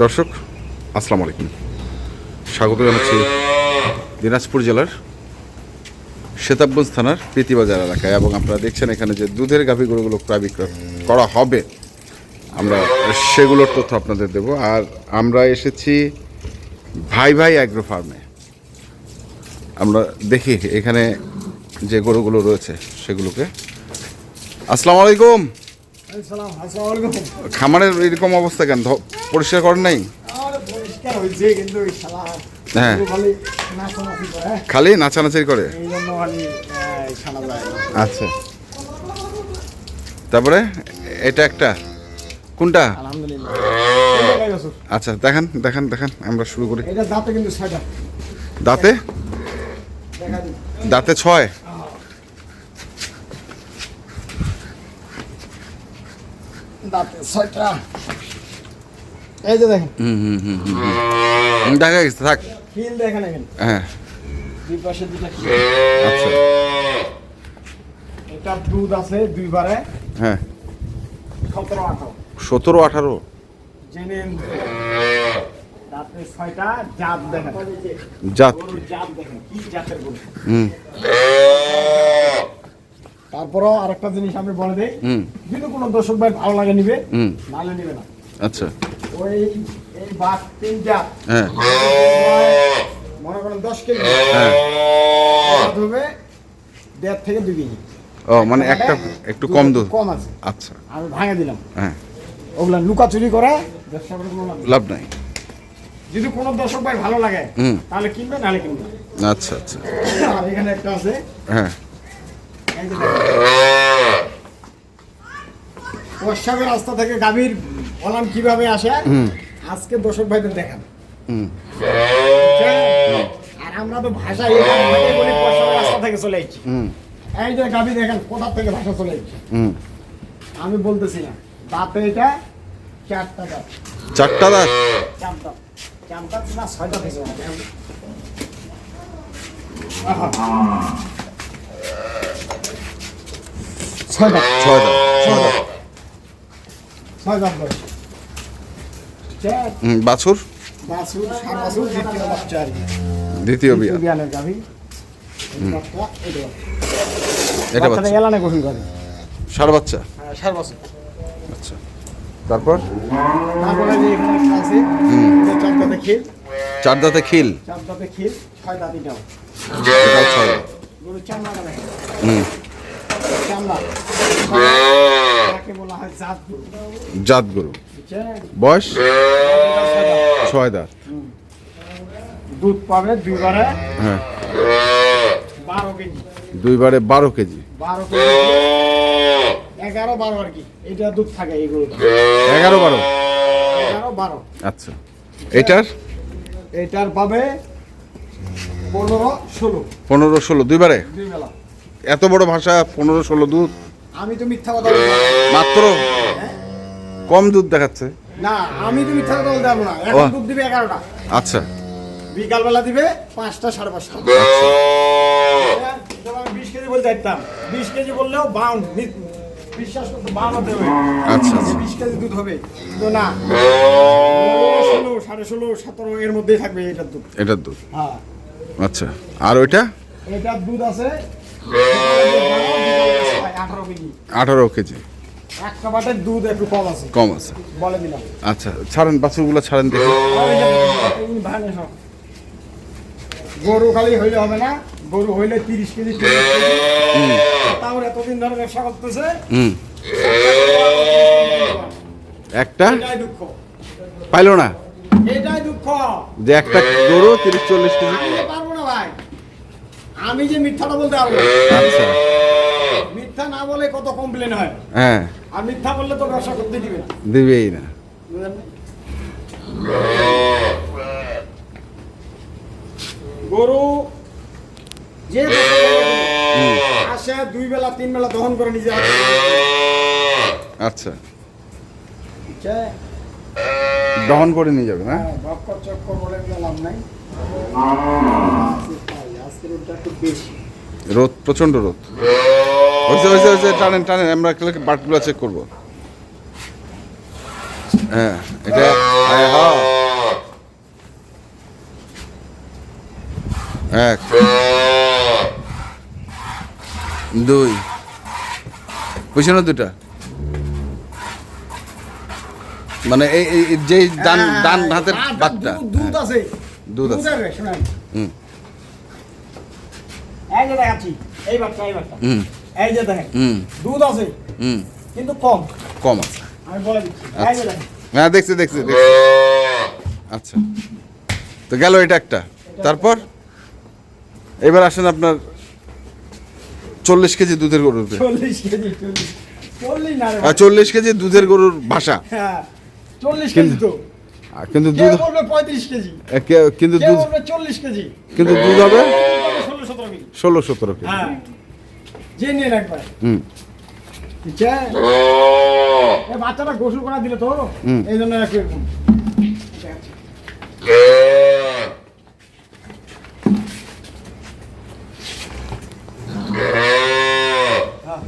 দর্শক, আসসালামু আলাইকুম। স্বাগত জানাচ্ছি দিনাজপুর জেলার সেতাবগঞ্জ থানার প্রীতিবাজার এলাকায় এবং আপনারা দেখছেন এখানে যে দুধের গাভী গরুগুলো প্রায় বিক্রয় করা হবে। আমরা সেগুলোর তথ্য আপনাদের দেব। আর আমরা এসেছি ভাই ভাই অ্যাগ্রো ফার্মে আমরা দেখি এখানে যে গরুগুলো রয়েছে সেগুলোকে। আসসালামু আলাইকুম। খামারের এরকম অবস্থা কেন? পরিষ্কার করেন নাই? হ্যাঁ। খালি নাচানাচি করে। আচ্ছা। তারপরে এটা একটা। কোনটা। আচ্ছা দেখান দেখান দেখান আমরা শুরু করি। দাঁতে দাঁতে? দাঁতে ছয়? দাঁতে ছয়টা। এই যে দেখেন। হুম হুম হুম। দেখা গেছে থাক। দেখেন এখানে হ্যাঁ। দুই পাশে দুইটা আচ্ছা। দুধ আছে দুইবারে। হ্যাঁ। সতেরো আঠারো। সতেরো আঠারো? জেনে। ছয়টা জাত দেখেন। জাত। গরুর জাত দেখেন কি জাতের গরু? হুম। তারপরও আরেকটা জিনিস আমি বলে দিই। কোনো দর্শক ভাই ভালো লাগে নিবে নালে নিবে না। আচ্ছা। ওই এই বাঘ তিন জাত হ্যাঁ। মনে করেন দশ কেজি। হ্যাঁ। হবে দেড় থেকে দুই কেজি। ও মানে একটা একটু কম দুধ কম আছে। আচ্ছা। আমি ভাঙে দিলাম। হ্যাঁ। ওগুলা লুকাচুরি করে ব্যবসা করে কোনো লাভ লাভ নাই। যদি কোনো দর্শক ভাই ভালো লাগে। তাহলে কিনবে নাহলে কিনবে আচ্ছা আচ্ছা। আর এখানে একটা আছে। হ্যাঁ। এই যে প্রস্রাবের রাস্তা থেকে গাভীর ফলান কীভাবে আসে? আজকে দর্শক ভাইদের দেখান। আর আমরা তো ভাষা প্রস্রাবের রাস্তা থেকে চলে এসেছি। এই যে গাভী দেখেন কোথা থেকে ভাষা চলে এসেছে? আমি বলতেছি না দাঁতে এটা চারটা দাঁত। চারটা দাঁত? চার দাঁত চার না ছয়টা থেকে ছয় দাঁত ছয় দাঁত ছয় বাছুর? বাছুর সার বাছুর দ্বিতীয় বাচ্চা আর কি দ্বিতীয় বিয়া। বিয়ানের গাভী। এটা বাচ্চা। এলানে গোসল করে। সার বাচ্চা? হ্যাঁ, সার বাছুর। আচ্ছা। তারপর? তারপরে যে এখানে একটা আছে চার দাঁতে খিল। চার দাঁতে খিল? চার দাঁতে খিল ছয় দাঁত এটাও ছয়। হুম। চামড়া। জাত গরু? বয়স ছয় দাঁত। ছয় দাঁত দুধ পাবে দুইবারে হ্যাঁ। বারো কেজি। দুইবারে বারো কেজি। বারো কেজি এগারো বারো আর কি। এটা দুধ থাকে এই গরুটা এগারো বারো? এগারো বারো। আচ্ছা। এটার? এটার পাবে পনেরো ষোলো। পনেরো ষোলো। দুইবারে? দুই বেলা এত বড় ভাষা পনেরো ষোলো দুধ। আমি তো মিথ্যা কথা বলব না। মাত্র? কম দুধ দেখাচ্ছে। না আমি তো মিথ্যা কথা বলতে পারব না। এখন দুধ দিবে এগারোটা। আচ্ছা। বিকালবেলা দিবে পাঁচটা সাড়ে পাঁচটা। আচ্ছা। হ্যাঁ, যেমন আমি বিশ কেজি বলতে চাইতাম। বিশ কেজি বললেও বাউন বিশ্বাস করতে বাউন হতে হবে। আচ্ছা, আচ্ছা। বিশ কেজি দুধ হবে। তো না। ষোলো সাড়ে ষোলো সতেরো এর মধ্যেই থাকবে এটার দুধ। এটার দুধ? হ্যাঁ। আচ্ছা। আর ওইটা? এটার দুধ আছে। আঠারো কেজি। দুধ একটু কম আছে। কম আছে। বলে দিলাম। আচ্ছা ছাড়েন বাছুরগুলো ছাড়েন দেখি। গরু খালি হইলে হবে না গরু হইলে তিরিশ কেজি তাও এতদিন ধরে ব্যবসা করতেছে। একটা? পাইলো না? এটাই দুঃখ। যে একটা গরু তিরিশ চল্লিশ কেজি। আমি যে পারব না ভাই আমি যে মিথ্যাটা বলতে পারব আচ্ছা। মিথ্যা না বলে কত কমপ্লেন হয়? হ্যাঁ। আর মিথ্যা বললে তো ব্যবসা করতে দিবে না। দিবেই না। গরু যে আসে দুই বেলা তিন বেলা দহন করে নিজে হাতে। আচ্ছা। দহন করে নিয়ে যাবে না? হ্যাঁ, চক্কর বলে লাভ নাই। আজকের একটু বেশি। রোদ প্রচণ্ড রোদ। হয়েছে হয়েছে হয়েছে টানেন টানেন আমরা বাটগুলো চেক করব। হ্যাঁ এটা আয় হ। এক দুই পিছনে দুটা মানে এই যে ডান ডান হাতের হ্যাঁ, বাঘটা দুধ- আছে। দুধ আছে। হুম। যে দেখাচ্ছি এই বাচ্চা এই বাচ্চা। হুম। এই যে দেখেন হুম। দুধ আছে হুম। কিন্তু কম। কম আছে। আমি বলে দিচ্ছি এই যে দেখেন। হ্যাঁ দেখছি দেখছি দেখছি। আচ্ছা। তো গেল এটা একটা। তারপর? এবার আসেন আপনার চল্লিশ কেজি দুধের গরুর চল্লিশ কেজি দুধের গরুর ভাষা। হ্যাঁ কিন্তু দুধ কিন্তু দুধ কিন্তু দুধ হবে ষোলো সতেরো কেজি। ষোলো হ্যাঁ। রাখবে হুম। বাচ্চাটা গোসল করা দিলে তো। এই জন্য এরকম। হ্যাঁ।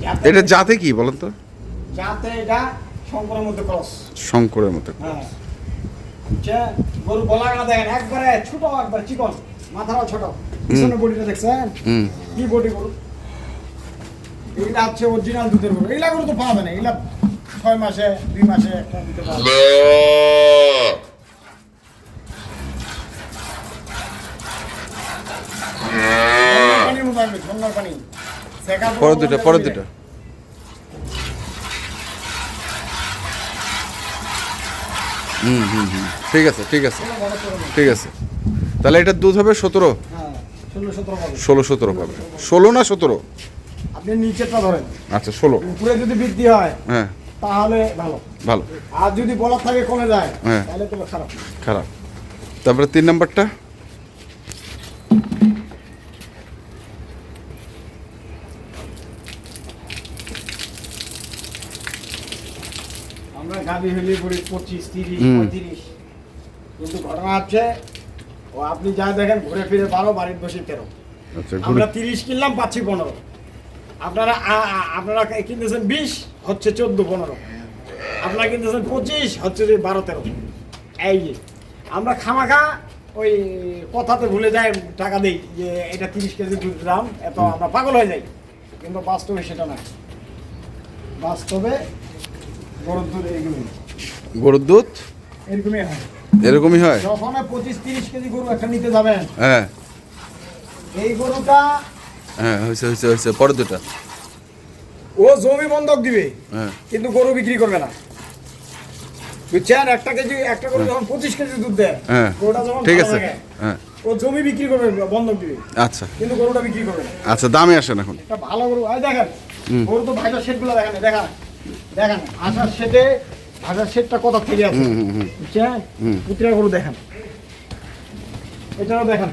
যাতে- এটা জাতে কি বলেন তো? যাতে এটা শঙ্করের মধ্যে ক্রস শঙ্করের মতো হ্যাঁ। বুঝছে? গরু গলাটা দেখেন একবারে ছোট একবার চিকন মাথাটাও ছোট। পিছনে বডিটা দেখছেন? কি বডি গরু? এইটা হচ্ছে অরিজিনাল দুধের গরু। এইগুলা গরু তো পাওয়া যায় না। এগুলা ছয় মাসে দুই মাসে একটা দিতে পারবে পানি পরের দুটা পরের দুটা হুম হুম হুম। ঠিক আছে ঠিক আছে। ঠিক আছে। তাহলে এটার দুধ হবে সতেরো? ষোলো সতেরো পাবে। ষোলো না সতেরো? আপনি ধরেন। আচ্ছা ষোলো। উপরে যদি বৃদ্ধি হয় হ্যাঁ। তাহলে ভালো। ভালো। আর যদি বলার থাকে কমে যায় হ্যাঁ। তাহলে তো খারাপ। খারাপ। তারপরে তিন নাম্বারটা? আমরা গাড়ি হলে পড়ি পঁচিশ তিরিশ পঁয়ত্রিশ। কিন্তু ঘটনা হচ্ছে ও আপনি যা দেখেন ঘুরে ফিরে বারো বাড়ির বসে তেরো। আচ্ছা আমরা তিরিশ কিনলাম পাচ্ছি পনেরো। আপনারা আপনারা কিনতেছেন বিশ হচ্ছে চোদ্দ পনেরো। আপনারা কিনতেছেন পঁচিশ হচ্ছে যে বারো তেরো। এই যে আমরা খামাখা ওই কথাতে ভুলে যাই টাকা দেই যে এটা তিরিশ কেজি দুধ দাম এত আমরা পাগল হয়ে যাই। কিন্তু বাস্তবে সেটা না। বাস্তবে গরুর দুধ এইগুলোই। গরুর দুধ? এরকমই হয়। এরকমই হয়? যখন পঁচিশ তিরিশ কেজি গরু একটা নিতে যাবেন হ্যাঁ। এই গরুটা হ্যাঁ হয়েছে হয়েছে হয়েছে পরের দুটা। ও জমি বন্ধক দিবে হ্যাঁ। কিন্তু গরু বিক্রি করবে না। বুঝছেন? একটা কেজি একটা গরু যখন পঁচিশ কেজি দুধ দেয় হ্যাঁ। গরুটা যখন ঠিক আছে। হ্যাঁ। ও জমি বিক্রি করবে বন্ধক দিবে। আচ্ছা। কিন্তু গরুটা বিক্রি করবে আচ্ছা দামে আসেন এখন। একটা ভালো গরু এই দেখেন গরু তো সেটগুলো দেখেন দেখেন। দেখেন ভাষার সেটে ভাষার সেটটা কত থেকে আছে? বুঝছেন পুত্রা গরু দেখেন। এটাও দেখেন।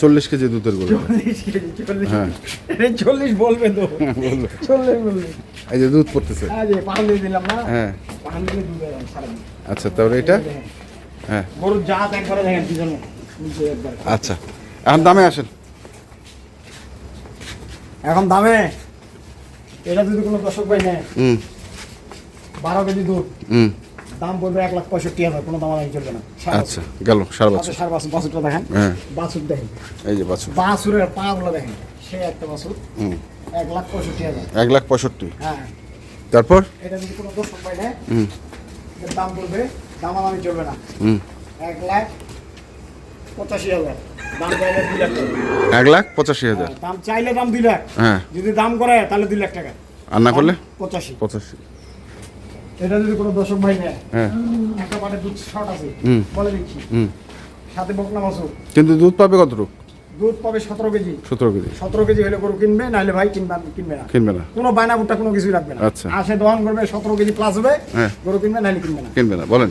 চল্লিশ কেজি দুধের গরু। চল্লিশ কেজি চল্লিশ হ্যাঁ। চল্লিশ বলবে তো। চল্লিশ বলবে। এই যে দুধ পড়তেছে। হ্যাঁ দিলাম না? হ্যাঁ। আচ্ছা তারপরে এটা? হ্যাঁ। গরুর জাত একবারে দেখেন পিছনে আচ্ছা। এখন দামে আসেন। এখন দামে এটা যদি কোনো দর্শক ভাই নেয় হুম। বারো কেজি দুধ হুম। দাম পড়বে এক লাখ পঁয়ষট্টি হাজার কোনো দাম আমি চলবে না। আচ্ছা গেল সার বাছুর। সার বাছুর বাছুরটা দেখেন। হ্যাঁ। বাছুর দেখেন। এই যে বাছুর। বাছুরের পাগুলো দেখেন সে একটা বাছুর। হুম। এক লাখ পঁয়ষট্টি হাজার। এক লাখ পঁয়ষট্টি। হ্যাঁ। তারপর? এটা যদি কোনো দর্শক ভাই নেয় দাম পড়বে দাম আমি চলবে না। হুম। এক লাখ পঁচাশি হাজার। এক লাখ পঁচাশি হাজার। দাম চাইলে দাম দুই লাখ। হ্যাঁ। যদি দাম করে তাহলে দুই লাখ টাকা। আর না করলে? পঁচাশি। পঁচাশি। এটা যদি কোনো দর্শক ভাই নেয় হ্যাঁ। একটা পাটে দুধ শর্ট আছে। বলে দিচ্ছি। হুম। সাথে বকনা মাসুর কিন্তু দুধ পাবে কতটুকু? দুধ পাবে সতেরো কেজি। সতেরো কেজি। সতেরো কেজি হলে গরু কিনবে নাহলে ভাই কিনবে কিনবে না। কিনবে না। কোনো বায়না বুট্টা কোনো কিছুই রাখবে না। আচ্ছা। আসে দহন করবে সতেরো কেজি প্লাস হবে হ্যাঁ। গরু কিনবে নাহলে কিনবে না। কিনবে না। বলেন।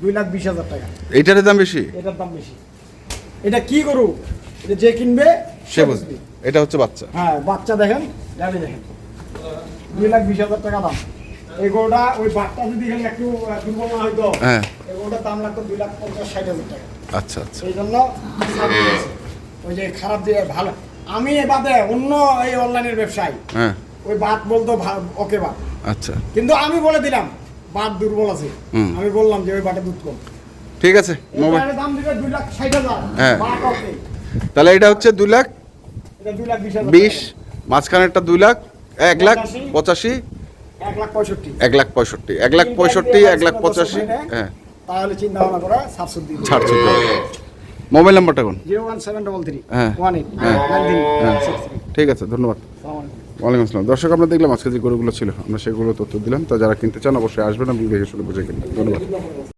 দুই লাখ বিশ হাজার টাকা। এইটার দাম বেশি? এটার দাম বেশি। এটা কি গরু? এটা যে কিনবে সে বুঝবে। এটা হচ্ছে বাচ্চা। হ্যাঁ বাচ্চা দেখেন গাড়ি দেখেন। দুই লাখ বিশ হাজার টাকা দাম। এই গরুটা ওই বাটটা যদি খালি একটু দুর্বল না হইতো হ্যাঁ। এই গরুটার দাম লাগতো দুই লাখ পঞ্চাশ ষাট হাজার টাকা। আচ্ছা আচ্ছা। সেই জন্য ওই যে খারাপ দিয়ে ভালো। আমি বাদে অন্য এই অনলাইনের ব্যবসায়ী। হ্যাঁ। ওই বাদ বলতো ওকে বাদ। আচ্ছা। কিন্তু আমি বলে দিলাম বাদ দুর্বল আছে। আমি বললাম যে ওই বাটে দুধ কম। ঠিক আছে মোবাইল দাম দিবে লাখ হ্যাঁ। বাট ওকে তাহলে এটা হচ্ছে দুই লাখ এটা দুই লাখ বিশ মাঝখানেরটা দুই লাখ এক লাখ পঁচাশি। এক লাখ পঁয়ষট্টি। এক লাখ পঁয়ষট্টি এক লাখ পঁচাশি হ্যাঁ। তাহলে চিন্তা ভাবনা করে দিন মোবাইল নাম্বারটা কোন? হ্যাঁ। One eight. হ্যাঁ। Nine three. হ্যাঁ। ঠিক আছে ধন্যবাদ। ওয়ালাইকুম আসসালাম। দর্শক, আমরা দেখলাম আজকে যে গরুগুলো ছিল, আমরা সেগুলো তথ্য দিলাম। তা যারা কিনতে চান, অবশ্যই আসবেন এবং দেখে শুনে বুঝে কিনবেন। ধন্যবাদ।